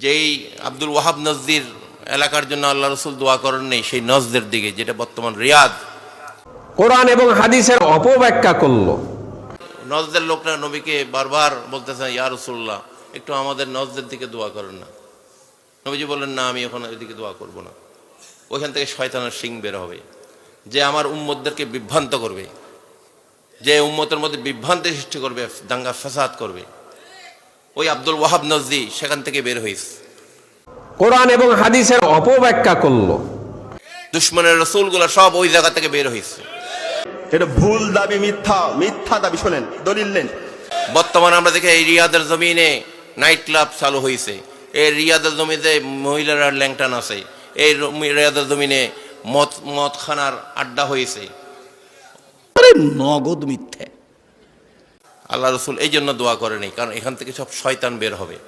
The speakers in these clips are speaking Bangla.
যেই আব্দুল ওয়াহাব নজদির এলাকার জন্য আল্লাহ রসুল দোয়া করেন নেই সেই নজদের দিকে যেটা বর্তমান রিয়াদ। কোরআন এবং হাদিসের অপব্যাখ্যা করল। নজদের লোকরা নবীকে বারবার বলতেছেন ইয়া রসুল্লাহ একটু আমাদের নজদের দিকে দোয়া করেন না। নবীজি বললেন না আমি এখন ওইদিকে দোয়া করব না। ওইখান থেকে শয়তানের সিং বের হবে। যে আমার উম্মতদেরকে বিভ্রান্ত করবে যে উম্মতের মধ্যে বিভ্রান্তি সৃষ্টি করবে দাঙ্গা ফেসাদ করবে ওই আব্দুল ওয়াহাব নজদি সেখান থেকে বের হইস কোরআন এবং হাদিসের অপব্যাখ্যা করল। দুশ্মনের রসুলগুলো সব ওই জায়গা থেকে বের হয়েছে এটা ভুল দাবি মিথ্যা মিথ্যা দাবি শোনেন দলিল নেন। বর্তমানে আমরা দেখি এই রিয়াদের জমিনে নাইট ক্লাব চালু হয়েছে এই রিয়াদের জমিতে মহিলারা ল্যাংটান আছে। এই রিয়াদের জমিনে মদ মদখানার আড্ডা হয়েছে আরে নগদ মিথ্যে। আল্লাহ রসুল এই জন্য দোয়া করেনি কারণ এখান থেকে সব শয়তান বের হবে।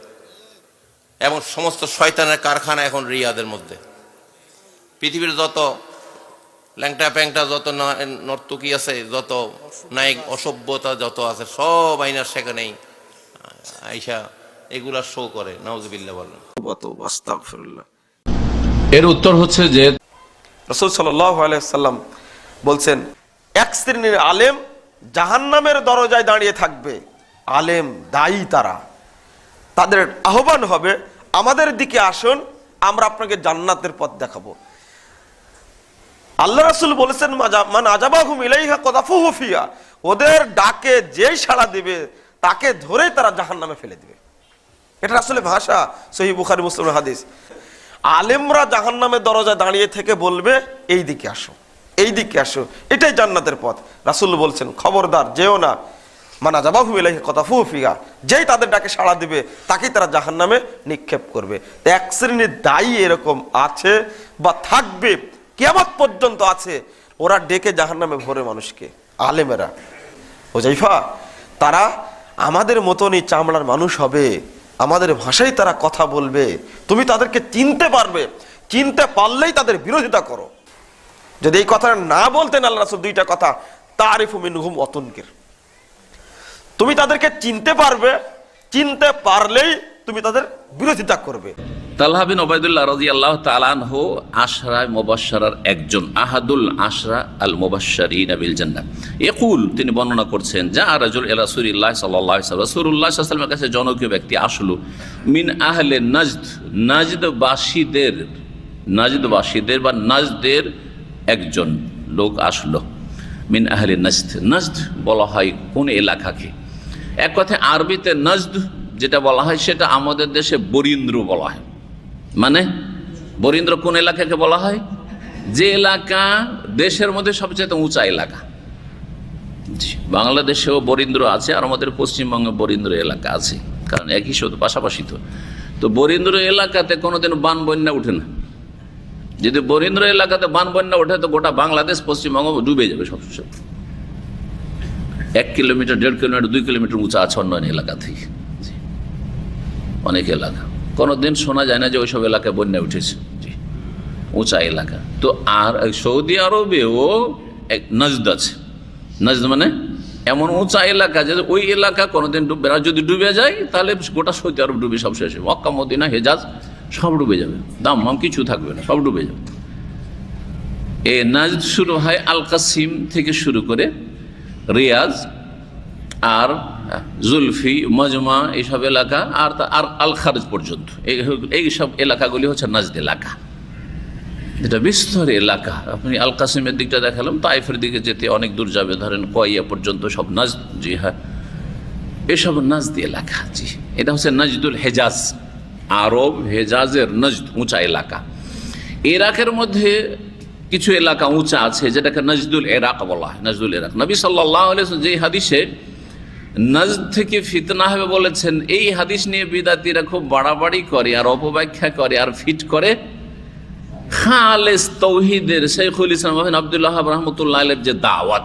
এবং সমস্ত শয়তানের কারখানা এখন রিয়াদের মধ্যে। পৃথিবীর যত ল্যাংটা প্যাংটা যত না- নর্তকী আছে যত নায়ক অসভ্যতা যত আছে সব আইনার সেখানেই আইসা এগুলা শো করে নওয়াজবিল্লা বলেন। এর উত্তর হচ্ছে যে রসুল সাল্লাম বলছেন এক শ্রেণির আলেম জাহান্নামের দরজায় দাঁড়িয়ে থাকবে। আলেম, দায়ী তারা। তাদের আহ্বান হবে, আমাদের দিকে আসুন, আমরা আপনাকে জান্নাতের পথ দেখাবো। আল্লাহ রাসুল বলেছেন মান আজাবাহুম ইলাইহা কদাফুহু ফিয়া ওদের ডাকে যেই সাড়া দিবে, তাকে ধরেই তারা জাহান্নামে ফেলে দিবে। এটা আসলে ভাষা, সহি বুখারি মুসলিম হাদিস। আলেমরা জাহান নামের দরজায় দাঁড়িয়ে থেকে বলবে এই দিকে আসো। এই দিকে আসো, এটাই জান্নাতের পথ। রাসুল বলছেন, খবরদার, যেও না। মানা যাবাহু এলাহি কথা ফুফিয়া যেই তাদের ডাকে সাড়া দিবে, তাকেই তারা জাহান নামে নিক্ষেপ করবে। এক শ্রেণির দায়ী এরকম আছে বা থাকবে কেমন পর্যন্ত আছে, ওরা ডেকে জাহান নামে ভরে মানুষকে, আলেমেরা। ও জাইফা তারা আমাদের মতনই চামড়ার মানুষ হবে, আমাদের ভাষায় তারা কথা বলবে, তুমি তাদেরকে চিনতে পারবে, চিনতে পারলেই তাদের বিরোধিতা করো। যদি এই কথাটা না বলতেন আল্লাহ রাসূল দুইটা কথা, তারিফু মিনহুম অতনকির। তুমি তাদেরকে চিনতে পারবে, চিনতে পারলেই তুমি তাদের বিরোধিতা করবে। তাল্লাহ বিন ওবায়দুল্লাহ রাজি আল্লাহ তালানহ আশরায় মোবাসার একজন, আহাদুল আশরা আল মোবাসারিন আবিল জান্না একুল তিনি বর্ণনা করছেন যা রাজুল এলা সুরিল্লাহ সাল্লাহ রসুল্লাহ সাল্লামের কাছে জনকীয় ব্যক্তি আসলো। মিন আহলে নাজদ, নাজদবাসীদের নাজদবাসীদের বা নাজদের একজন লোক আসলো। মিন আহলে নাজদ। নাজদ বলা হয় কোন এলাকাকে। এক কথায় আরবিতে নজদ যেটা বলা হয় সেটা আমাদের দেশে বরিন্দ্র বলা হয়। মানে বরিন্দ্র কোন এলাকাকে বলা হয়? যে এলাকা দেশের মধ্যে সবচেয়ে উঁচা এলাকা। বাংলাদেশেও বরিন্দ্র আছে আর আমাদের পশ্চিমবঙ্গে বরিন্দ্র এলাকা আছে। কারণ একই শুধু পাশাপাশি তো। তো বরিন্দ্র এলাকাতে কোনোদিন বান বন্যা উঠে না। যদি বরিন্দ্র এলাকাতে বান বন্যা ওঠে, তো গোটা বাংলাদেশ পশ্চিমবঙ্গ ডুবে যাবে সব এক কিলোমিটার, দেড় কিলোমিটার, দুই কিলোমিটার উঁচা আছে অন্যান্য এলাকা থেকে। অনেক এলাকা। কোনোদিন শোনা যায় না যে ওইসব এলাকায় বন্যা উঠেছে। উঁচা এলাকা। তো আর সৌদি আরবেও এক নজদ আছে। নজদ মানে এমন উঁচা এলাকা যে ওই এলাকা কোনোদিন ডুববে না। যদি ডুবে যায়, তাহলে গোটা সৌদি আরব ডুবে সব শেষে মক্কা, মদিনা, হেজাজ সব ডুবে যাবে। দাম মাম কিছু থাকবে না, সব ডুবে যাবে। এ নাজদ শুরু হয় আল কাসিম থেকে শুরু করে রিয়াজ আর জুলফি, মজমা এইসব এলাকা আর আর আল খারজ পর্যন্ত। এই সব এলাকাগুলি হচ্ছে নাজদ এলাকা। এটা বিস্তর এলাকা। আপনি আল কাসিমের দিকটা দেখালাম, তাইফের দিকে যেতে অনেক দূর যাবে। ধরেন কয়াইয়া পর্যন্ত সব নাজ জি হ্যাঁ। এসব নাজদি এলাকা, জি। এটা হচ্ছে নাজদুল হেজাজ। আরব হেজাজের নজদ, উঁচা এলাকা। ইরাকের মধ্যে কিছু এলাকা উঁচা আছে, যেটাকে নজদুল এরাক বলা হয়, নজদুল এরাক নবী সাল্লাহ যে হাদিসে নজদ থেকে ফিতনা হবে বলেছেন, এই হাদিস নিয়ে বিদাতিরা খুব বাড়াবাড়ি করে, আর অপব্যাখ্যা করে, আর ফিট করে। খালেস তৌহিদের শেখুল ইসলাম আবদুল্লাহ রহমতুল্লাহ যে দাওয়াত,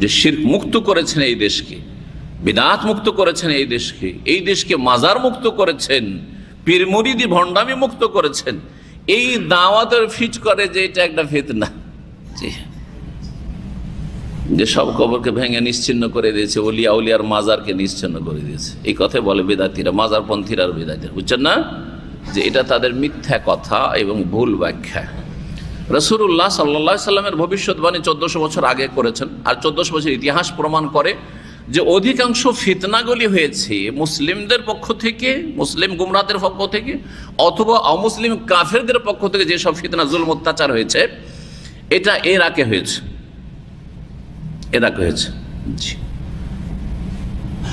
যে শির মুক্ত করেছেন এই দেশকে বিদাত মুক্ত করেছেন এই দেশকে এই দেশকে মাজার মুক্ত করেছেন পীরমুরিদি ভণ্ডামি মুক্ত করেছেন। এই দাওয়াতের ফিট করে যে এটা একটা ফেতনা। যে সব কবরকে ভেঙে নিশ্চিন্ন করে দিয়েছে, অলিয়া উলিয়ার মাজারকে নিশ্চিন্ন করে দিয়েছে। এই কথাই বলে বেদাতিরা, মাজারপন্থীরা আর বেদাতিরা। বুঝছেন না? যে এটা তাদের মিথ্যা কথা এবং ভুল ব্যাখ্যা। রসুল্লাহ সাল্লা সাল্লামের ভবিষ্যৎবাণী চোদ্দশো বছর আগে করেছেন, আর চোদ্দশো বছর ইতিহাস প্রমাণ করে যে অধিকাংশ ফিতনাগুলি হয়েছে মুসলিমদের পক্ষ থেকে, মুসলিম গুমরাদের পক্ষ থেকে, অথবা অমুসলিম কাফেরদের পক্ষ থেকে যেসব ফিতনা জুল অত্যাচার হয়েছে, এটা এর আগে হয়েছে। এরাক হয়েছে। জি।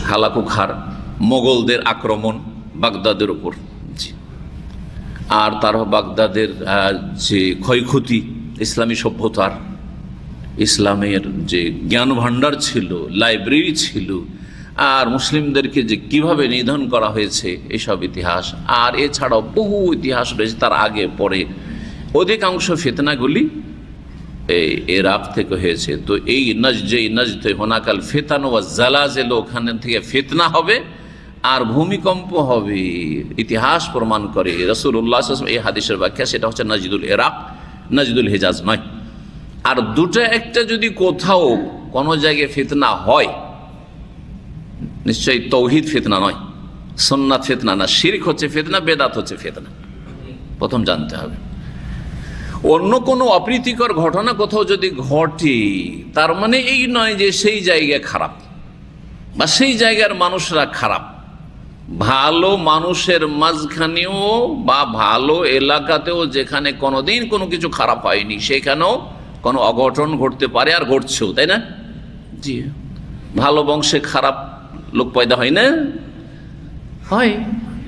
হালাকুখার, মোগলদের আক্রমণ বাগদাদের উপর। জি। আর তার বাগদাদের যে ক্ষয়ক্ষতি, ইসলামী সভ্যতার ইসলামের যে জ্ঞান ভাণ্ডার ছিল, লাইব্রেরি ছিল, আর মুসলিমদেরকে যে কীভাবে নিধন করা হয়েছে, এসব ইতিহাস। আর এছাড়াও বহু ইতিহাস রয়েছে, তার আগে, পরে অধিকাংশ ফেতনাগুলি এই এরাক থেকে হয়েছে। তো এই নজ যে নজ হোনাকাল ফেতানো বা জালাজেল, ওখানে থেকে ফেতনা হবে, আর ভূমিকম্প হবে। ইতিহাস প্রমাণ করে রসুল্লাহ এই হাদিসের ব্যাখ্যা, সেটা হচ্ছে নজদুল এরাক নজদুল হেজাজ নয় আর দুটো একটা যদি কোথাও কোনো জায়গায় ফেতনা হয়, নিশ্চয়ই তৌহিদ ফেতনা নয় সন্ন্যাত ফেতনা না, শিরিক হচ্ছে ফেতনা, বেদাত হচ্ছে ফেতনা। প্রথম জানতে হবে। অন্য কোনো অপ্রীতিকর ঘটনা কোথাও যদি ঘটে, তার মানে এই নয় যে সেই জায়গা খারাপ বা সেই জায়গার মানুষরা খারাপ। ভালো মানুষের মাঝখানেও বা ভালো এলাকাতেও যেখানে কোনোদিন কোনো কিছু খারাপ হয়নি, সেখানেও কোনো অঘটন ঘটতে পারে আর ঘটছেও তাই না? জি। ভালো বংশে খারাপ লোক পয়দা হয় না? হয়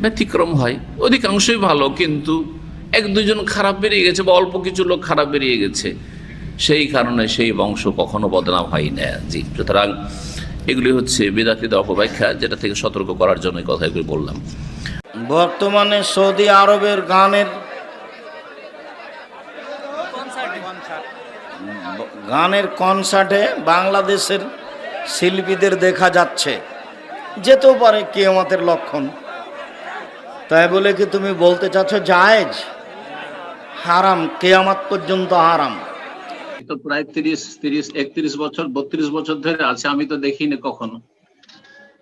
ব্যতিক্রম হয়। অধিকাংশই ভালো কিন্তু এক দুজন খারাপ বেরিয়ে গেছে বা অল্প কিছু লোক খারাপ বেরিয়ে গেছে সেই কারণে সেই বংশ কখনো বদনাম হয় না। জি সুতরাং এগুলি হচ্ছে বেদাতিদ অপব্যাখ্যা যেটা থেকে সতর্ক করার জন্য কথাগুলি বললাম। বর্তমানে সৌদি আরবের গানের গানের কনসার্টে বাংলাদেশের শিল্পীদের দেখা যাচ্ছে। যেতেও পারে কেয়ামতের লক্ষণ। তাই বলে কি তুমি বলতে চাচ্ছ, জায়েজ? হারাম, কেয়ামত পর্যন্ত হারাম। তো প্রায় তিরিশ তিরিশ, একত্রিশ বছর, বত্রিশ বছর ধরে আছে, আমি তো দেখিনি কখনো।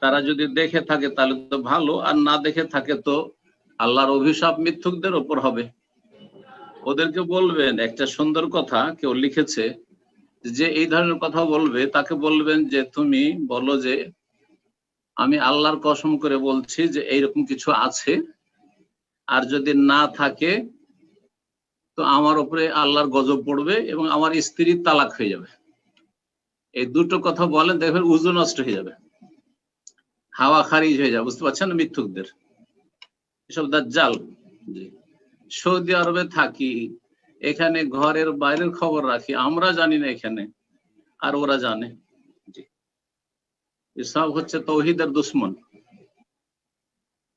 তারা যদি দেখে থাকে, তাহলে তো ভালো, আর না দেখে থাকে তো আল্লাহর অভিশাপ মিথ্যুকদের ওপর হবে। ওদেরকে বলবেন, একটা সুন্দর কথা, কেউ লিখেছে যে এই ধরনের কথা বলবে, তাকে বলবেন যে, তুমি বলো যে, আমি আল্লাহর কসম করে বলছি যে, এইরকম কিছু আছে। আর যদি না থাকে, তো আমার উপরে আল্লাহর গজব পড়বে এবং আমার স্ত্রীর তালাক হয়ে যাবে। এই দুটো কথা বলেন, দেখবেন উজু নষ্ট হয়ে যাবে। হাওয়া খারিজ হয়ে যাবে, বুঝতে পারছেন মিথ্যুকদের? এসব দাজ্জাল। জি। সৌদি আরবে থাকি এখানে ঘরের বাইরের খবর রাখি। আমরা জানি না এখানে, আর ওরা জানে। এসব হচ্ছে তৌহিদের দুশ্মন।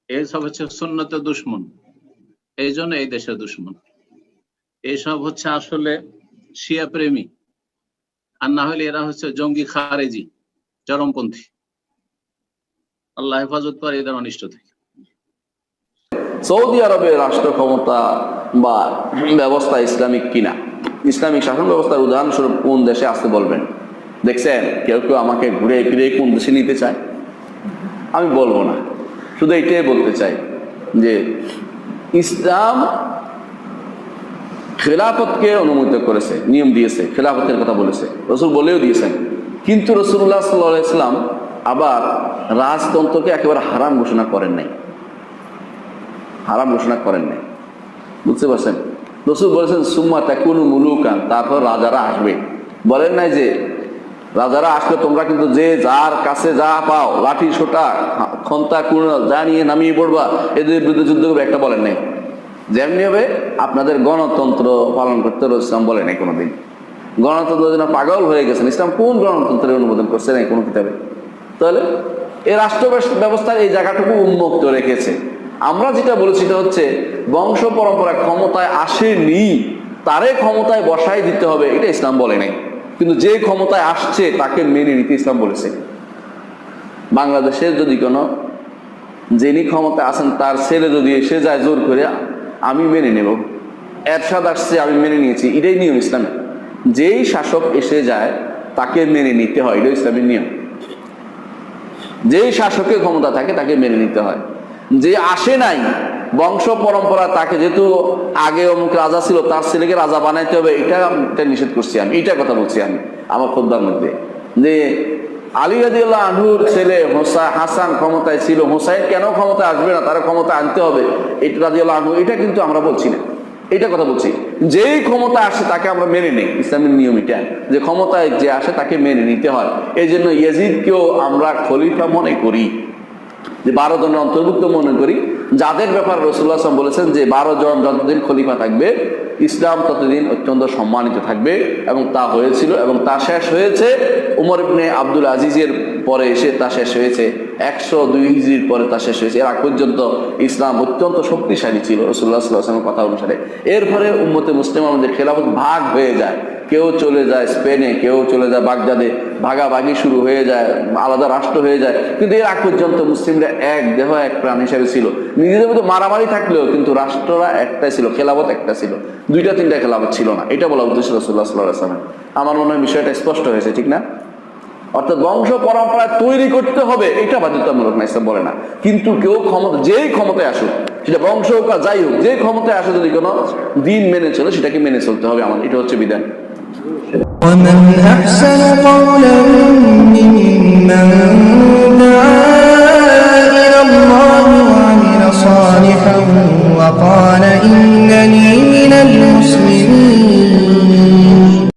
এইসব হচ্ছে সুন্নতের দুশ্মন। এই জন্য এই দেশের দুশ্মন। এসব হচ্ছে আসলে শিয়া প্রেমী। আর না হলে এরা হচ্ছে জঙ্গি খারেজি, চরমপন্থী। আল্লাহ হেফাজত করে, এদের অনিষ্ট থেকে। সৌদি আরবের রাষ্ট্র ক্ষমতা বা ব্যবস্থা ইসলামিক কিনা? ইসলামিক শাসন ব্যবস্থার উদাহরণস্বরূপ কোন দেশে আসতে বলবেন? দেখছেন, কেউ কেউ আমাকে ঘুরে ফিরে কোন দেশে নিতে চায়? আমি বলব না। শুধু এটাই বলতে চাই যে ইসলাম খেলাফতকে অনুমোদিত করেছে, নিয়ম দিয়েছে, খেলাফতের কথা বলেছে, রসুল বলেও দিয়েছেন। কিন্তু রসুল্লাহ সাল্লাহ ইসলাম আবার রাজতন্ত্রকে একেবারে হারাম ঘোষণা করেন নাই। হারাম ঘোষণা করেন নাই। বুঝতে পারছেন? রসুল বলেছেন, সুম্মা তাকুনু মুলুকান তারপর রাজারা আসবে। বলেন নাই যে, রাজারা আসলে তোমরা কিন্তু যে যার কাছে যা পাও, লাঠি, সোটা, খন্তা, কুড়াল, যা নিয়ে নামিয়ে পড়বা, এদের বিরুদ্ধে যুদ্ধ করবে, একটা বলেন নাই। যেমনি হবে, আপনাদের গণতন্ত্র পালন করতে ইসলাম বলে নাই কোনোদিন। গণতন্ত্রের যেন পাগল হয়ে গেছেন, ইসলাম কোন গণতন্ত্রের অনুমোদন করছে নাই কোনো কিতাবে? তাহলে এই রাষ্ট্র ব্যবস্থার এই জায়গাটুকু উন্মুক্ত রেখেছে। আমরা যেটা বলেছি সেটা হচ্ছে বংশ পরম্পরা ক্ষমতায় আসেনি, তারে ক্ষমতায় বসাই দিতে হবে, এটা ইসলাম বলে নাই। কিন্তু যে ক্ষমতায় আসছে, তাকে মেনে নিতে ইসলাম বলেছে। বাংলাদেশের যদি কোনো যিনি ক্ষমতায় আছেন, তার ছেলে যদি এসে যায় জোর করে, আমি মেনে নেব। এরশাদ আসছে, আমি মেনে নিয়েছি, এটাই নিয়ম ইসলামে। যেই শাসক এসে যায়, তাকে মেনে নিতে হয় এটা ইসলামের নিয়ম। যেই শাসকের ক্ষমতা থাকে, তাকে মেনে নিতে হয়। যে আসে নাই, বংশ পরম্পরা তাকে যেহেতু আগে অমুক রাজা ছিল, তার ছেলেকে রাজা বানাইতে হবে, এটা এটা নিষেধ করছি আমি এইটা কথা বলছি আমি আমার খোদ্দার মধ্যে। যে আলী রাদিউল্লাহ আনহুর ছেলে হোসা হাসান ক্ষমতায় ছিল, হোসাইন কেন ক্ষমতা আসবে না তার ক্ষমতা আনতে হবে, এটা রাদিউল্লাহ আনহু, এটা কিন্তু আমরা বলছি না, এটা কথা বলছি। যেই ক্ষমতা আসে তাকে আমরা মেনে নিই, ইসলামের নিয়ম এটা, যে ক্ষমতায় যে আসে তাকে মেনে নিতে হয়। এই জন্য ইয়াজিদকেও আমরা খলিফা মনে করি। যে বারো জনের অন্তর্ভুক্ত মনে করি, যাদের ব্যাপার রসুল্লাহ বলেছেন যে বারো জন যতদিন খলিফা থাকবে ইসলাম ততদিন অত্যন্ত সম্মানিত থাকবে এবং তা হয়েছিল এবং তা শেষ হয়েছে উমর ইবনে আব্দুল আজিজের পরে এসে তা শেষ হয়েছে। একশো দুই হিজড়ির পরে তা শেষ হয়েছে। এর আগ পর্যন্ত ইসলাম অত্যন্ত শক্তিশালী ছিল রসুল্লাহ সাল্লাহ আসলামের কথা অনুসারে। এরপরে উম্মতে মুসলিম আমাদের খেলাফত ভাগ হয়ে যায়। কেউ চলে যায় স্পেনে, কেউ চলে যায় বাগদাদে। ভাগাভাগি শুরু হয়ে যায়, আলাদা রাষ্ট্র হয়ে যায়। কিন্তু এর আগ পর্যন্ত মুসলিমরা এক দেহ, এক প্রাণ হিসাবে ছিল। নিজেদের মধ্যে মারামারি থাকলেও কিন্তু রাষ্ট্ররা একটাই ছিল খেলাবত একটা ছিল। দুইটা, তিনটা খেলাফত ছিল না। এটা বলা উদ্দেশ্য রসুল্লাহ সাল্লাহ আসলামের আমার মনে হয় বিষয়টা স্পষ্ট হয়েছে, ঠিক না? অর্থাৎ বংশ পরম্পরা তৈরি করতে হবে, এটা বাধ্যতামূলক না ইসলাম বলে না। কিন্তু কেউ ক্ষমতা, যেই ক্ষমতায় আসুক, সেটা বংশ হোক আর যাই হোক যে ক্ষমতায় আসে যদি কোনো দিন মেনে চলে, সেটাকে মেনে চলতে হবে আমার, এটা হচ্ছে বিধান। ومن صالحا وقال إنني من المسلمين